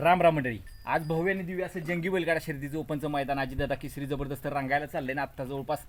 राम राम मंडळी. आज भव्य आणि दिव्य असं जंगी बैलगाडा शर्यतीचं ओपनचं मैदान अजितदादा केसरी जबरदस्त रंगायला चाललंय ना आत्ता जवळपास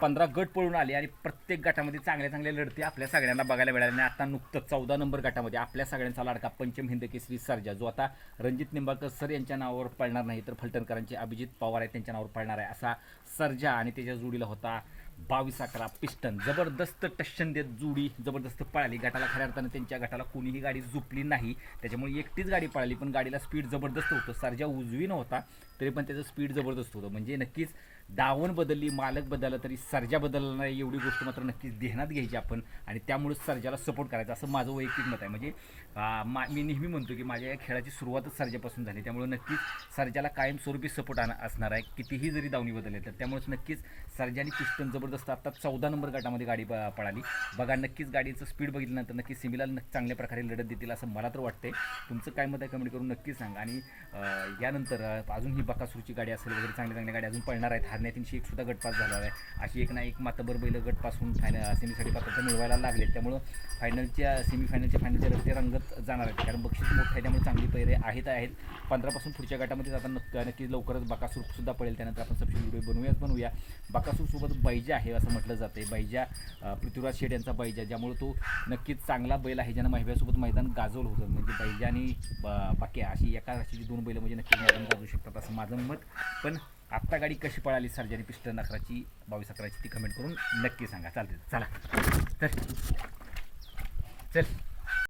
पंधरा गट पळून आले आणि प्रत्येक गटामध्ये चांगल्या चांगल्या लढती आपल्या सगळ्यांना बघायला मिळाल्या आणि आता नुकतंच चौदा नंबर गटामध्ये आपल्या सगळ्यांचा लाडका पंचम हिंद केसरी सर्जा जो आता रणजित निंबाळकर सर यांच्या नावावर पळणार नाही तर फलटणकरांचे अभिजित पवार आहेत त्यांच्या नावावर पळणार आहे असा सर्जा आणि त्याच्या जोडीला होता बावीस अकरा पिस्टन. जबरदस्त टशन देत जुडी जबरदस्त पळाली. गटाला खऱ्या अर्थानं त्यांच्या गटाला कोणीही गाडी झुपली नाही. त्याच्यामुळे एकटीच गाडी पळाली पण गाडीला स्पीड जबरदस्त होतं. सारजा उजवी नव्हता तरी पण त्याचं स्पीड जबरदस्त होतं. म्हणजे नक्कीच दावण बदलली मालक बदलला तरी सर्जा बदलला नाही एवढी गोष्ट मात्र नक्कीच ध्यानात घ्यायची आपण. आणि त्यामुळे सर्जाला सपोर्ट करायचा असं माझं वैयक्तिक मत आहे. म्हणजे मा मी नेहमी म्हणतो की माझ्या या खेळाची सुरुवातच सर्जापासून झाली. त्यामुळे नक्कीच सर्जाला कायमस्वरूपी सपोर्ट असणार आहे. कितीही जरी दावणी बदलले तर त्यामुळेच नक्कीच सर्जानी पिस्टन जबरदस्त. आता चौदा नंबर गटामध्ये गाडी प- पळाली. बघा नक्कीच गाडीचं स्पीड बघितल्यानंतर नक्की सिमीला नक्की चांगल्या प्रकारे लढत देतील असं मला तर वाटते तुमचं काय मत आहे कमेंट करून नक्कीच सांगा. आणि यानंतर अजून ही बकासूरची गाडी असेल वगैरे चांगल्या चांगल्या गाडी अजून पळणार आहेत. हरण्यातींशी एक सुद्धा गटपास झाला आहे. अशी एक ना एक मातबर बैल गटपासून फायनल सेमीसाठी पात्रता मिळवायला लागले त्यामुळं फायनलच्या सेमीफायनलच्या फायनलच्या रस्ते रंगत जाणार आहेत. कारण बक्षीस मोठं आहे त्यामुळे चांगली पैरे आहेत आहेत. पंधरापासून पुढच्या गटामध्ये जाता नक्की लवकरच बकासूर सुद्धा पडेल त्यानंतर आपण सबसिडी व्हिडिओ बनवूयाच बनवूया. बकासूरसोबत बैजा आहे असं म्हटलं जाते बैजा पृथ्वीराज शेड यांचा बैजा ज्यामुळे तो नक्कीच चांगला बैल आहे. ज्यानं महिब्यासोबत मैदान गाजवलं होतं. म्हणजे बैजा आणि बाक्या अशी एका राशीची दोन बैल म्हणजे नक्की मैदान गाजू शकतात असं माझं मत. पण आत्ता गाडी कशी पळाली सर्जानी पिस्टन अकराची बावीस अकराची ती कमेंट करून नक्की सांगा. चालते चला. तर चल.